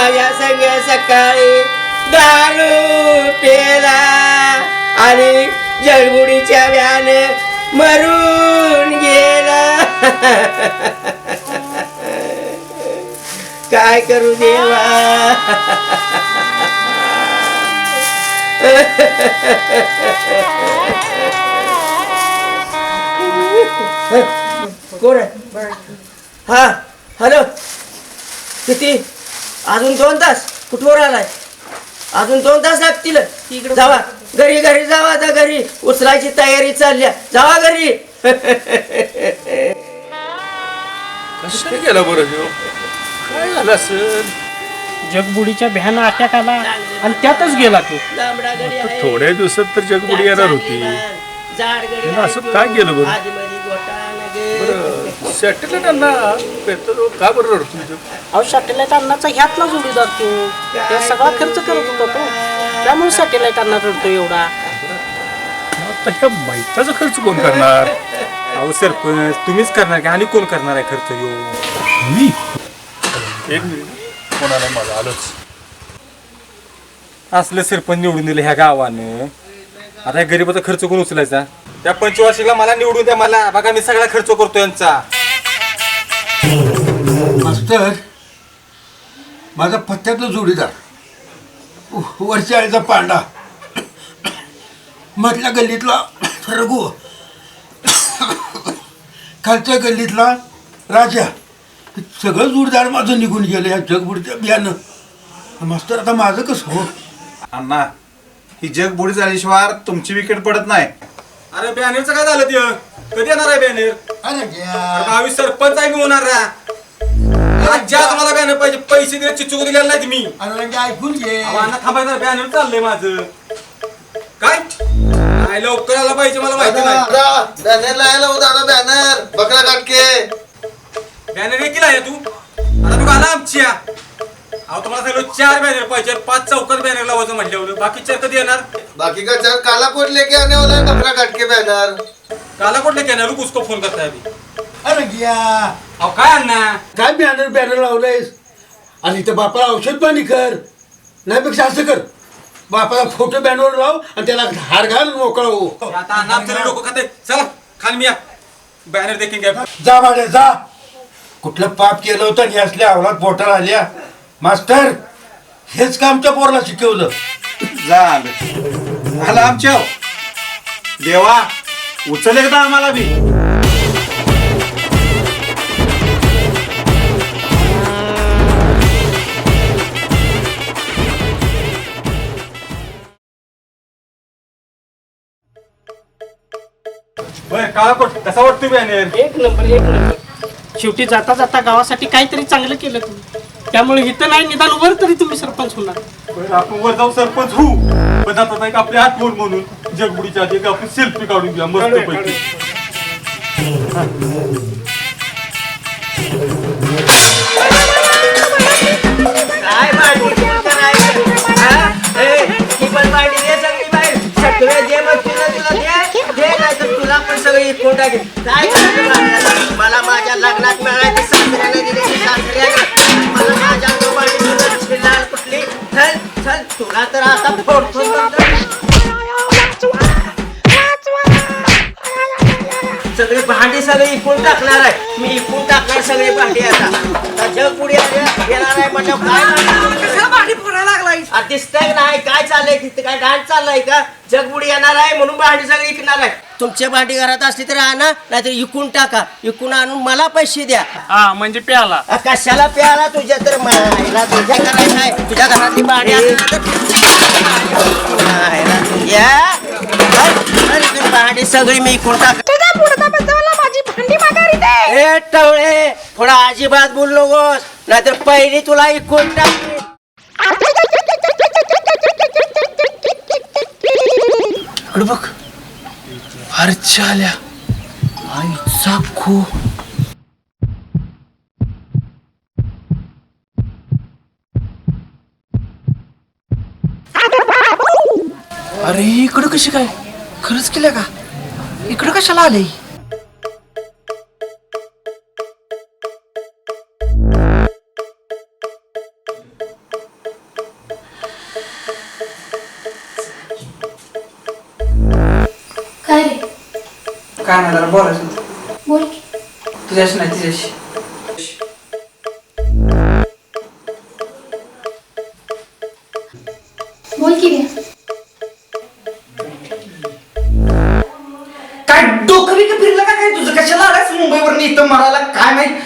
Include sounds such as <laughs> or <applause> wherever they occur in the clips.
माझ्या सगळ्या सकाळी दारू पेला आणि जळबुडीच्या व्यान मरून गेला. काय करू देवा? कोण हा हॅलो किती? अजून दोन तास कुठवर आलाय? अजून दोन तास लागतील. जावा. घरी घरी जावा आता घरी. उचलायची तयारी चालल्या जावा घरी. कशाने गेला बरं ह्यो? काय झालं असेल? जगबुडीच्या भ्यान अटॅक आला आणि त्यातच गेला तो. लांबडा आहे. थोड्या दिवसात तर जगबुडी येणार होती. जाड असं. काय केलं बरं? गोटा. बरं सॅटेलाइटांना पेट्रोल का बरं रडतो अहो सॅटेलाइट अन्नाचा ह्यातला जोडीदार तो. ते सगळा खर्च करत होता तो. त्यामुळे सॅटेलाइट अन्ना रडतो एवढा. आता ह्या माहिताचा खर्च कोण करणार? अहो सरपंच तुम्हीच करणार का? आणि कोण करणार आहे खर्च येऊ मी? एक मिनिट. कोणाला माझं आलंच. असलं सरपंच निवडून दिलं ह्या गावानं. आता ह्या गरीबाचा खर्च कोण उचलायचा? त्या पंचवार्षिकला मला निवडून द्या मला. बघा मी सगळा खर्च करतो यांचा. मास्तर माझा पत्त्यातला जोडीदार. वरच्या पांडा. मधल्या गल्लीतला रघु. खालच्या गल्लीतला राजा. सगळं जोडीदार माझं निघून गेलं या जगबुडीच्या बियानं. मास्तर आता माझं कसं हो अण्णा ही जग बुडी झाल्याशिवाय तुमची विकेट पडत नाही. अरे बॅनरचं काय झालं ते? कधी येणार आहे बॅनर? अरे घ्या. भावी सरपंच आहे मी होणार ज्या तुम्हाला बॅनर पाहिजे. पैसे दिले चिचूक दिलेला नाही मी. अरे ऐकून घे. अण्णा थांबायचं बॅनर चाललंय माझं. काय? काय लवकर आला पाहिजे मला माहिती नाही. बॅनर लायला हो दादा बॅनर बकरा काटके बॅनर किला आहे तू? आता तू घाला आमची अहो तुम्हाला सांगितलं चार बॅनर पाहिजे. पाच चौकात बॅनर लावायचं म्हटल्यावर. बाकी चार कधी येणार? बाकी का चार? काला कोट लेके आने वाला है बकरा काटके बॅनर काला कुठले येणार उसको फोन करताय अभी अरे घ्या. अहो काय अण्णा? काय बॅनर बॅनर लावलंयस? आणि इथं बापाला औषध पाणी कर. नाहीपेक्षा असं कर. बापाला फोटो बॅनर लाव आणि त्याला हार घाल मोकळा हो. आता अण्णा आमचं लोक खाते. चला खाल मी या. बॅनर देखील घ्या. जा भाड्या जा. कुठलं पाप केलं होतं आणि असल्या अवलात बोटाला आल्या. मास्टर हेच का आमच्या पोराला शिकवलं? झालं झालं आमच्या. देवा उचल एकदा आम्हाला बी? काळा कोट कसा वाटतो बॅनर एक नंबर एक नंबर. शेवटी जाता जाता गावासाठी काहीतरी चांगलं केलं तुम्ही. त्यामुळे इथं नाही निदान वर तरी तुम्ही सरपंच होणार. आपण वर जाऊ सरपंच होऊ. पण एक आपली आठवण म्हणून. जगबुडीच्या आधी आपण सेल्फी काढून घ्या मस्त पैकी काय भांडी करायचं? हा? ए, पण दे सगळी बाहेर. सगळं दे मग तुला तुला दे. दे नाहीतर तुला पण सगळी इकून टाकेल. काय करायचं भांड्याला? मला माझ्या लग्नात मिळायची दिलेली सासऱ्याने मला माझ्या लाल कुठली चल चल तुला तर आता फोडतो सगळी इकून टाकणार आहे. मी इकून टाकणार सगळी भांडी आता. जग पुढे येणार आहे म्हणजे काय कशाला भांडी फोडायला लागलाय दिसतंय नाही? काय चाललंय तिथे? काय डान्स चाललाय का? जगबुडी येणार आहे म्हणून भांडी सगळी इकणार आहे. तुमच्या भांडी घरात असली तर आणा नाहीतर इकून टाका. इकून आणून मला पैसे द्या. हा म्हणजे प्याला. कशाला प्याला? तुझ्या तर मायला तुझ्या घरात आहे तुझ्या घरातली भांडी भांडी सगळी मी इकून टाक ए टवळे थोडा अजिबात बोललो गोस नाहीतर पहिली तुला ऐकून टाक अरे बघ अरे आल्या. आईचा खू. अरे इकडं कशी काय? खरंच केलं का? इकडं कशाला आले? काय नाही जरा बोलायचं होतं. बोल तुझ्याशी नाही तिच्याशी. बोल की रे. काय डोकं बिकं फिरलं का काय तुझं? कशाला आलायस मुंबईवर इथं मरायला? काय माहीत?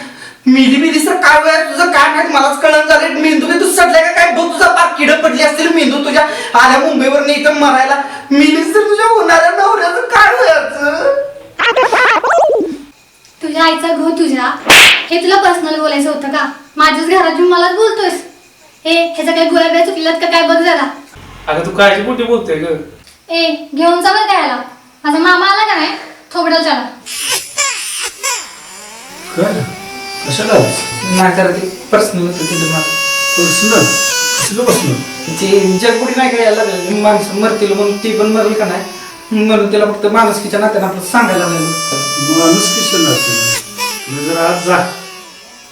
मिली मिली तर काय वेळ तुझं? काय माहीत? मलाच कळण झालं मेंदू बी तू सडलाय का काय? बघ तुझा पाक किड पडली असतील मेंदू तुझ्या. आल्या मुंबईवर इथं मरायला. मिलीस तर तुझ्या होणाऱ्या नवऱ्याचं काय व्हायचं तुझ्या आईचा घो तुझ्या? हे तुला पर्सनल बोलायचं होतं का? माझ्याच घरात येऊन मलाच बोलतोयस. हे ह्याचा काही गोळ्या बिळ्या चुकल्यात का? काय बघ जरा अगं तू काळजी कुठे बोलतोय ग? ए घेऊन जा बरं काय आला माझा मामा आला का नाही? थोबडल चला काय कशाला? नाही जरा ते पर्सनल होतं तिथं पर्सनल कसलं बसलं ते जगपुडी नाही काय यायला लागलं? माणसं मरतील म्हणून ती पण मरेल का नाही? म्हणून तिला फक्त माणुसकीच्या नात्यानं आपलं सांगायला लागलं. माणूस किशन नाते जरा आज जा.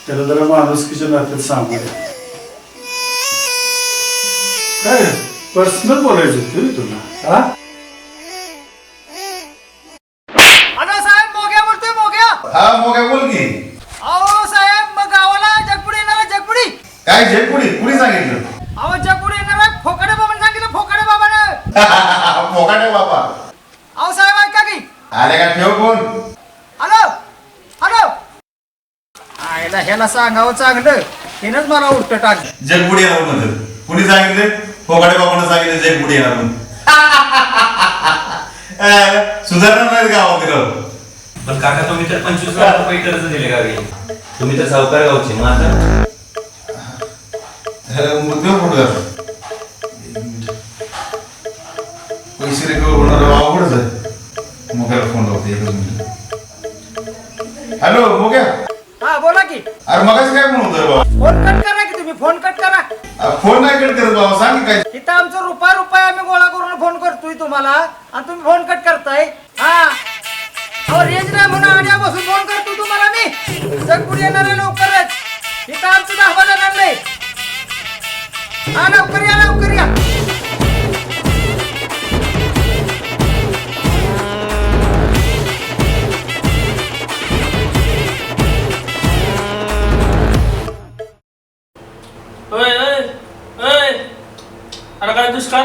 त्याला जरा माणूस किशन नात्यात सांगूया काय पर्सनल बोलायचं होतं रे तुला. हा? अनो साहेब मोग्या बोलतोय मोग्या. हा मग काय बोल की. अहो साहेब मग गावाला जगपुडी येणार आहे, जगपुडी. काय जे कुणी कुणी सांगितलं? अहो जगपुडी येणार आहे, फोकाडे बाबाने सांगितलं फोकाडे बाबानं <laughs> मोकाटे बाबा अहो साहेब ऐका की आले का ठेव कोण हॅलो हॅलो ह्याला सांगावं चांगलं. हिनंच मला उलट टाकलं. जगबुडी येणार म्हणत कुणी सांगितले? फोकाटे बाबांना सांगितले जगबुडी येणार म्हणून. <laughs> अं, सुधारणार नाही गावात गाव पण काका तुम्ही तर पंचवीस लाख रुपये कर्ज दिले गावी. तुम्ही तर सावकार गावचे आता? मुद्दे फोटो पैसे रिकवर होणार अवघडच आहे. मोक्याला फोन लावते एकच मिनिट. हॅलो मोक्या हा बोला की. अरे काय म्हणून बाबा? फोन कट करा की तुम्ही फोन कट करा. अरे फोन नाही कट करत बाबा सांग की काय? इथं आमचं रुपया रुपया आम्ही गोळा करून फोन करतोय तुम्हाला.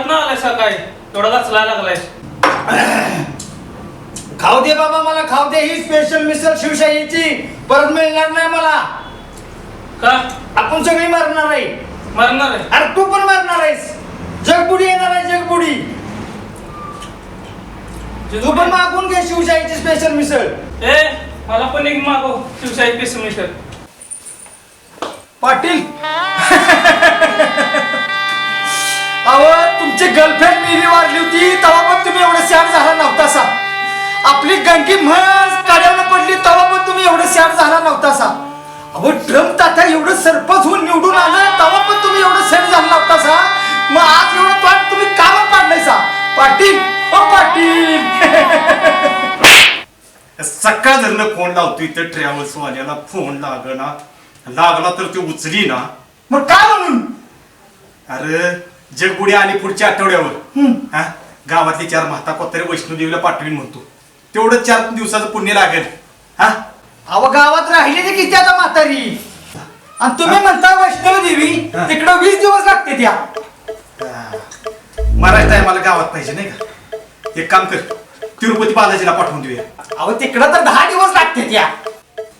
ना आलाय सकाळी एवढा गचलाय लागलाय खाऊ दे बाबा मला खाऊ दे. ही स्पेशल मिसळ शिवशाहीची परत मिळणार नाही मला. का? आपण सगळी मरणार आहे. मरणार आहे? अरे तू पण मरणार आहेस. जगबुडी येणार आहे जगबुडी. तू पण मागून घे शिवशाहीची स्पेशल मिसळ. ए मला पण एक मागव शिवशाही पेसमीटर पाटील. <laughs> अहो तुमची गर्लफ्रेंड मेली वाढली होती तेव्हा पण तुम्ही एवढं शहाण झाला नव्हता सा. आपली गंगी म्हस काढ्यानं पडली तेव्हा पण तुम्ही एवढं शहाण झाला नव्हता सा. अहो ड्रम तात्या एवढं सरपंच होऊन निवडून आलं तेव्हा पण तुम्ही एवढं सेट झाला नव्हता सा. मग आज एवढं तोंड तुम्ही कामं काढलंय सा? पाटील ओ पाटील. सकाळ धरणं फोन लावतोय तर ट्रॅव्हल्स वाल्याला फोन लागना. लागला तर ते उचली ना मग काय म्हणून? अरे जगबुडी आणि पुढच्या आठवड्यावर. हा? गावातले चार म्हाता कोत्रे वैष्णोदेवीला पाठवीन म्हणतो. तेवढं चार दिवसाचं पुण्य लागेल. हा? अहो गावात राहिलेली किती आता म्हातारी? आणि तुम्ही म्हणता वैष्णव देवी तिकडं वीस दिवस लागते त्या. मराठी टायमाला गावात पाहिजे नाही का? एक काम कर तिरुपती बालाजीला पाठवून देऊया. अहो तिकडं तर दहा दिवस लागते त्या.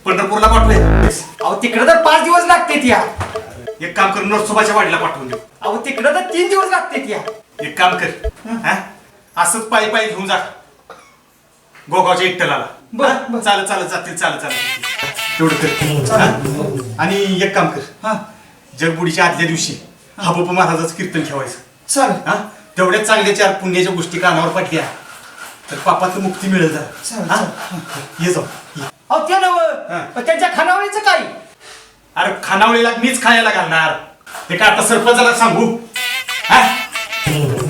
पंढरपूरला पाठवूया. अहो तिकडं तर पाच दिवस लागते त्या. एक काम कर नरसोबाच्या वाडीला पाठवून देऊ. अहो तिकडं तर तीन दिवस लागते त्या एक काम कर हा? असंच पायी पायी घेऊन जा. गोगावच्या इट्टलाला बर? बर. चालत चालत जातील चालत चालत. तेवढं कर हा? आणि एक काम कर हा? जगबुडीच्या आदल्या दिवशी हबप महाराजाचं कीर्तन ठेवायचं. चल हा? तेवढ्या चांगल्या चार पुण्याच्या गोष्टी कानावर पडल्या तर पापात मुक्ती मिळेल चल, हा? ये जाऊ. ये. अहो ते हा. त्यांच्या खानावळीचं काय? अरे खानावळीला मीच खायला घालणार. ते काय आता सरपंचाला सांगू? हा?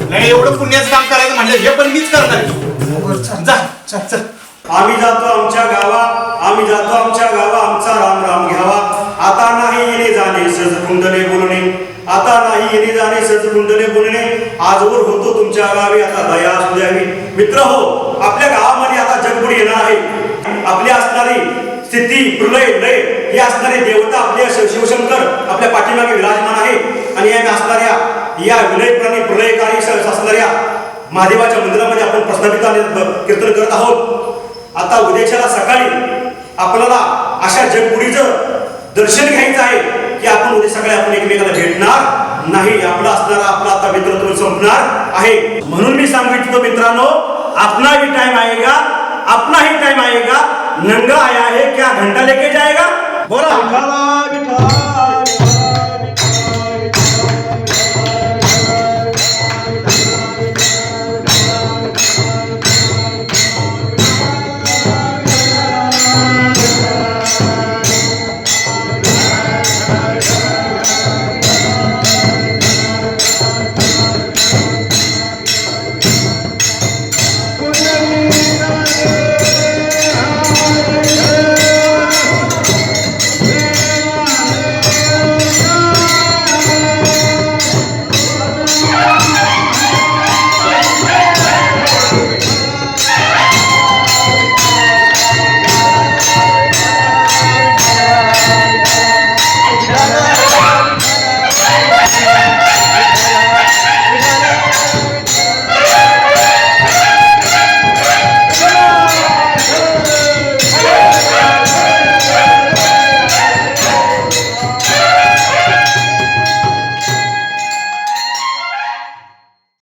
नाही एवढं पुण्याचं काम करायचं म्हणलं हे पण मीच करणार जा चल चल. आम्ही जातो आमच्या गावा आम्ही जातो आमच्या गावा आमचा राम राम घ्यावा. आता नाही येणे जाणे सज कुंडले बोलणे. आता नाही येणे जाणे सज कुंडले बोलणे. आजवर होतो तुमच्या गावी आता दया असू द्यावी. मित्र हो आपल्या गावामध्ये आता जगबुडी येणार आहे. सृष्टी प्रलय लय. हे असणारे देवता आपले शिव- शिवशंकर आपल्या पाठीमागे विराजमान आहे. आणि या असणाऱ्या या विलयप्राणी प्रलयकारी असणाऱ्या महादेवाच्या मंदिरामध्ये आपण प्रस्थापित कीर्तन करत आहोत. आता उद्याच्याला सकाळी आपल्याला अशा जगपुरीचं दर्शन घ्यायचं आहे की आपण उद्या सकाळी आपण एकमेकाला भेटणार नाही. आपला असणारा आपला आता मित्रत्व संपणार आहे. म्हणून मी सांगू इच्छितो मित्रांनो अपना भी टाइम आएगा अपना ही टाइम आएगा नंगा आया है क्या घंटा लेके जाएगा? Bora! Fica lá.